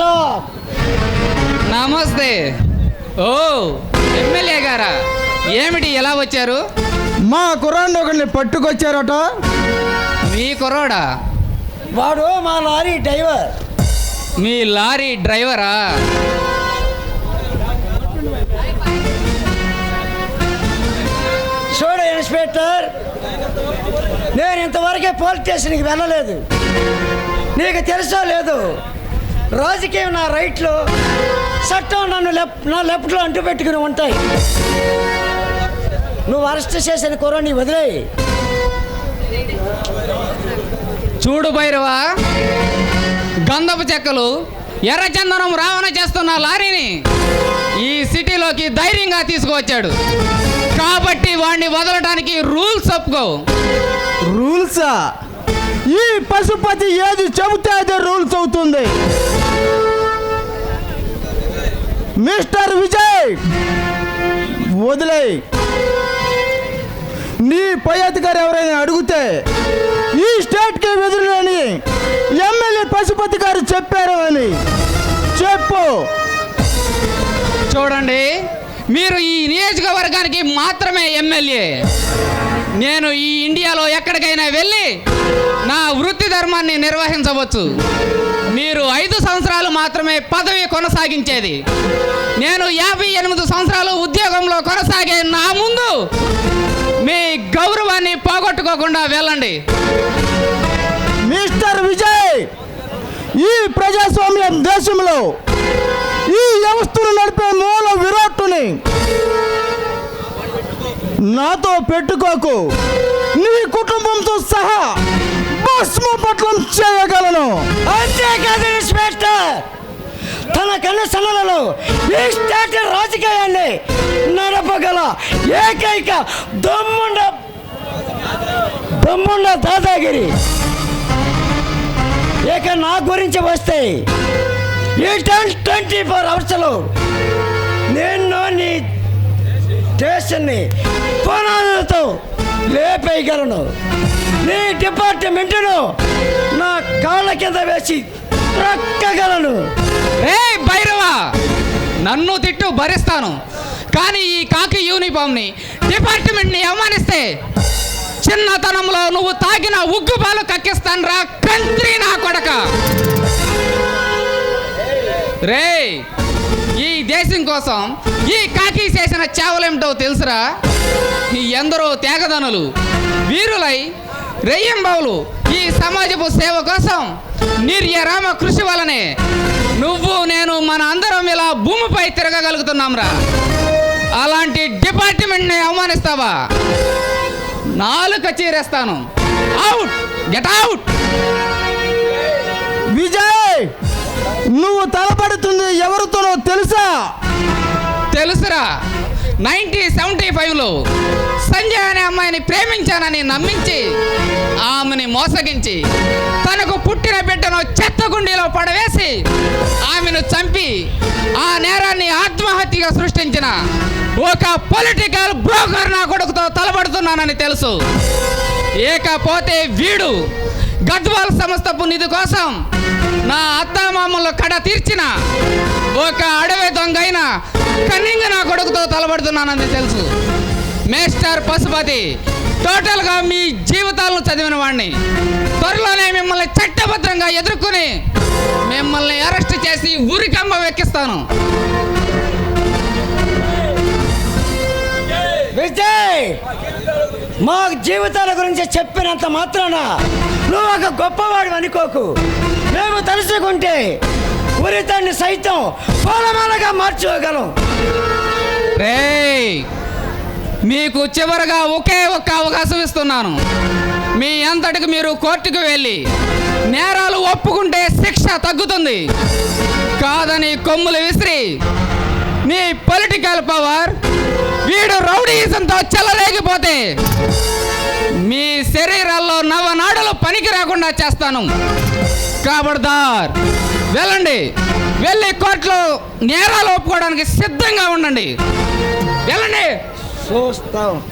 సాబ్ నమస్తే. ఓ ఎమ్మెల్యే గారా ఏమిటి ఎలా వచ్చారు? మా కురాన్ని ఒకరిని పట్టుకొచ్చారట. మీ కుర్రోడా? వాడు మా లారీ డ్రైవర్. మీ లారీ డ్రైవరా? చూడు ఇన్స్పెక్టర్ నేను ఇంతవరకే పోలీస్ స్టేషన్కి వెళ్ళలేదు. నీకు తెలుసో లేదు? రాజకీయం నా రైట్లో చట్టం నన్ను లెఫ్ట్ నా లెఫ్ట్లో అంటు పెట్టుకుని ఉంటాయి. నువ్వు అరెస్ట్ చేసిన కుర్రని వదిలేయి చూడు భైరవా గంధపు చెక్కలు ఎర్రచందనం రావణ చేస్తున్న లారీని ఈ సిటీలోకి ధైర్యంగా తీసుకువచ్చాడు. కాబట్టి వాడిని వదలడానికి రూల్స్ ఒప్పుకో రూల్సా? ఈ పశుపతి ఏది చెబితే అదే రూల్స్ అవుతుంది. మిస్టర్ విజయ్! వదిలే నీ పై అధికారి ఎవరైనా అడిగితే ఈ స్టేట్కి వెదురులేని ఎమ్మెల్యే పశుపతి గారు చెప్పారు అని చెప్పు. చూడండి మీరు ఈ నియోజకవర్గానికి మాత్రమే ఎమ్మెల్యే. నేను ఈ ఇండియాలో ఎక్కడికైనా వెళ్ళి నా వృత్తి ధర్మాన్ని నిర్వహించవచ్చు. మీరు సంవత్సరాలు మాత్రమే పదవి కొనసాగించేది. నేను యాభై ఎనిమిది సంవత్సరాలు ఉద్యోగంలో కొనసాగే నా ముందు మీ గౌరవాన్ని పోగొట్టుకోకుండా వెళ్ళండి. మిస్టర్ విజయ్ ఈ ప్రజాస్వామ్య దేశంలో ఈ వ్యవస్థను నడిపే మూల విరాట్టుని నాతో పెట్టుకోకు. నీ కుటుంబంతో సహా భస్మపట్లం చేయగలను. అంతేకాదు తన కన్న సన్నలలో ఈ స్టేట్ రాజకీయాన్ని నడపగల ఏకైక దమ్ముండ దమ్ముండ దాదాగిరి. ఇక నా గురించి వస్తే ఈ టెన్ ట్వంటీ ఫోర్ అవర్స్లో నేను నీ స్టేషన్ని పునాదులతో లేపేయగలను. నీ డిపార్ట్మెంటును నా కాళ్ళ కింద వేసి రక్కగలను. ఏ భైరవా! నన్ను తిట్టు భరిస్తాను. కానీ ఈ కాకి యూనిఫామ్ని డిపార్ట్మెంట్ని అవమానిస్తే చిన్నతనంలో నువ్వు తాగిన ఉగ్గు పాలు కక్కిస్తాను రా కంత్రి నా కొడక. రే ఈ దేశం కోసం ఈ కాకి చేసిన చేవలేమిటో తెలుసురా? ఈ ఎందరో త్యాగదనులు వీరులై రెయ్యంబావులు ఈ సమాజపు సేవ కోసం నిర్యరామ కృషి వలనే నువ్వు నేను మన అందరం ఇలా భూమిపై తిరగగలుగుతున్నాంరా. అలాంటి డిపార్ట్మెంట్ని అవమానిస్తావా? నాలుక చీరేస్తాను. అవుట్ గెట్ అవుట్ విజయ్ నువ్వు తలపడుతుంది ఎవరితోనో తెలుసా? తెలుసురా. నైన్టీ సెవెంటీ ఫైవ్లో సంజయ్ అనే అమ్మాయిని ప్రేమించానని నమ్మించి ఆమెని మోసగించి తనకు పుట్టిన బిడ్డను చెత్త గుండీలో పడవేసి ఆమెను చంపి ఆ నేరాన్ని ఆత్మహత్యగా సృష్టించిన ఒక పొలిటికల్ బ్రోకర్ నా కొడుకుతో తలపడుతున్నానని తెలుసు. ఏకపోతే వీడు గద్వాల్ సంస్థపు నిధి కోసం నా అత్తామామల కడ తీర్చిన ఒక అడవి దొంగైన కన్నింగ్ నా కొడుకుతో తలబడుతున్నానని తెలుసు. మేస్టర్ పశుపతి టోటల్గా మీ జీవితాలను చదివిన వాడిని త్వరలోనే మిమ్మల్ని చట్టబద్ధంగా ఎదుర్కొని మిమ్మల్ని అరెస్ట్ చేసి ఊరికమ్మ వెక్కిస్తాను. విజయ్ మా జీవితాల గురించి చెప్పినంత మాత్రాన నువ్వు ఒక గొప్పవాడు అనుకోకు. మేము తలుచుకుంటే ఉరితాన్ని సైతం పూలమాలగా మార్చుకోగలం. మీకు చివరగా ఒకే ఒక్క అవకాశం ఇస్తున్నాను. మీ అంతటికి మీరు కోర్టుకు వెళ్ళి నేరాలు ఒప్పుకుంటే శిక్ష తగ్గుతుంది. కాదని కొమ్ములు విసిరి మీ పొలిటికల్ పవర్ వీడు రౌడీజంతో చెలరేగిపోతే మీ శరీరాల్లో నవనాడులు పనికి రాకుండా చేస్తాను. కాబడదార్ వెళ్ళండి. వెళ్ళి కోర్టులో నేరాలు ఒప్పుకోవడానికి సిద్ధంగా ఉండండి. వెళ్ళండి. చూస్తాం.